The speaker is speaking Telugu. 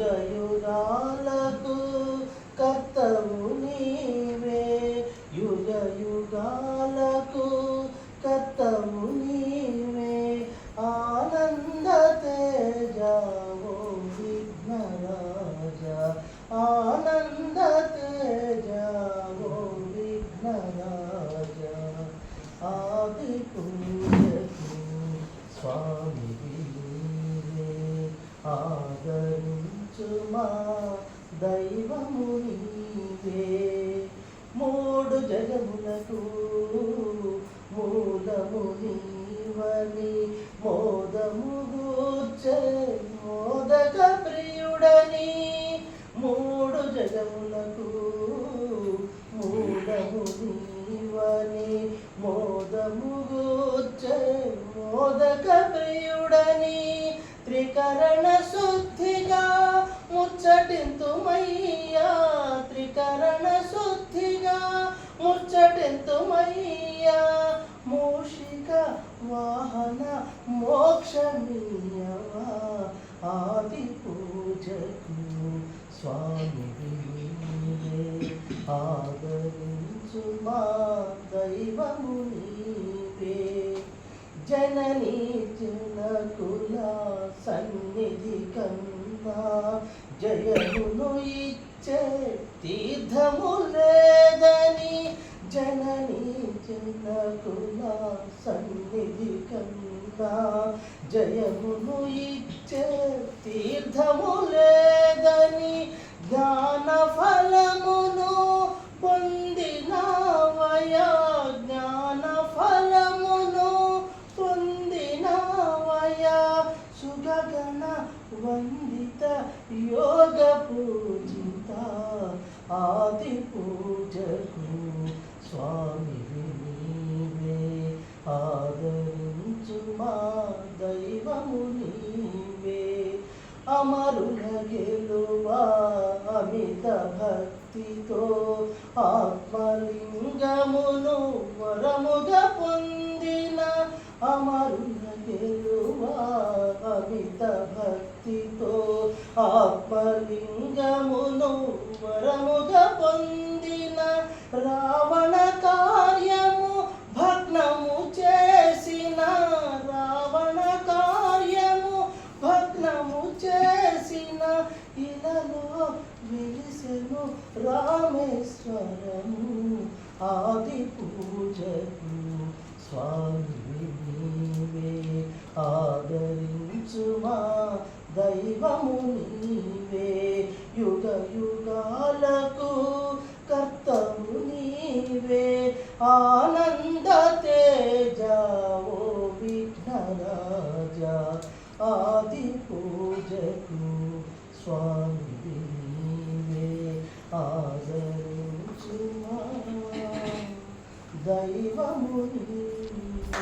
యుగయుగాలకు కర్తవు నీవే. యుగయుగాలకు కర్తవు నీవే. ఆనంద తేజావో విఘ్నరాజ ఆనంద తేజ. ఆదరించుమా దైవము నీవే మూడు జగములకు మూలము నీవని మోదము గూర్చే మోదక ప్రియుడని. మూడు జగములకు మూలము నీవని మోదము గూర్చే మోదక ప్రియుడని. త్రికరణ సు ముచ్చటింతుమయ్యా త్రికరణ శుద్ధిగా ముచ్చటింతుమయ్యా మూషిక వాహన మోక్షమీయవా ఆది పూజకు స్వామి ఆదరించు మా దైవము నీవే. జననీ జనకుల సన్నిధి కన్నా జయమును ఇచ్చే తీర్థము లేదని జనని జనకుల సన్నిధి కన్నా జయమును ఇచ్చే తీర్థము లేదని జ్ఞాన ఫలమును సుగగణ వందిత యోగ పూజిత ఆది పూజకు స్వామి నీవే. ఆదరించుమా దైవము నీవే. అమరుల గెలువా అమిత భక్తితో ఆత్మలింగమును వరముగా పొందిన అమరుల అమిత భక్తితో ఆత్మలింగమును వరముగ పొందిన రావణ కార్యము భగ్నము చేసిన రావణ కార్యము భగ్నము చేసిన ఇలలో వెలిసెను రామేశ్వరము ఆది పూజకు. స్వామి నీవే ఆదరించుమా దైవము నీవే యుగ యుగాలకు కర్తము నీవే. ఆనంద తేజావో విఘ్నరాజా ఆది పూజకు స్వామి నీవే ఆ